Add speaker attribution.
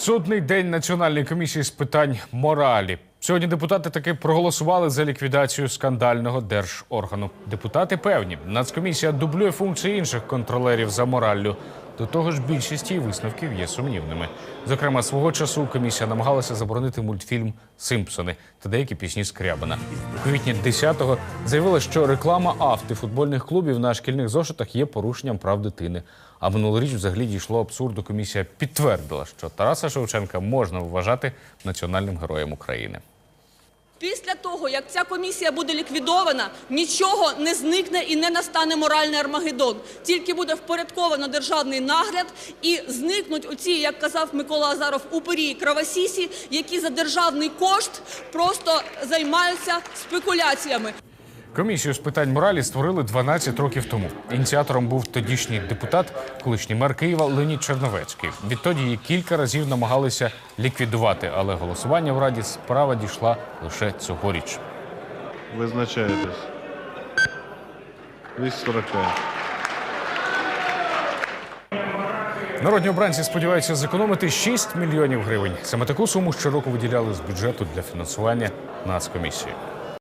Speaker 1: Судний день Національної комісії з питань моралі. Сьогодні депутати таки проголосували за ліквідацію скандального держоргану. Депутати певні, нацкомісія дублює функції інших контролерів за мораллю. До того ж, більшість її висновків є сумнівними. Зокрема, свого часу комісія намагалася заборонити мультфільм Симпсони та деякі пісні Скрябина. У квітні 10-го заявила, що реклама автофутбольних клубів на шкільних зошитах є порушенням прав дитини. А минулоріч взагалі дійшло абсурду. Комісія підтвердила, що Тараса Шевченка можна вважати національним героєм України.
Speaker 2: Після того, як ця комісія буде ліквідована, нічого не зникне і не настане моральний армагеддон. Тільки буде впорядковано державний нагляд і зникнуть оці, як казав Микола Азаров, упирі і кровосісі, які за державний кошт просто займаються спекуляціями.
Speaker 1: Комісію з питань моралі створили 12 років тому. Ініціатором був тодішній депутат, колишній мер Києва Леонід Черновецький. Відтоді її кілька разів намагалися ліквідувати, але голосування в раді справа дійшла лише цьогоріч.
Speaker 3: Визначаєтесь. 245.
Speaker 1: Народні обранці сподіваються зекономити 6 мільйонів гривень. Саме таку суму щороку виділяли з бюджету для фінансування нацкомісії.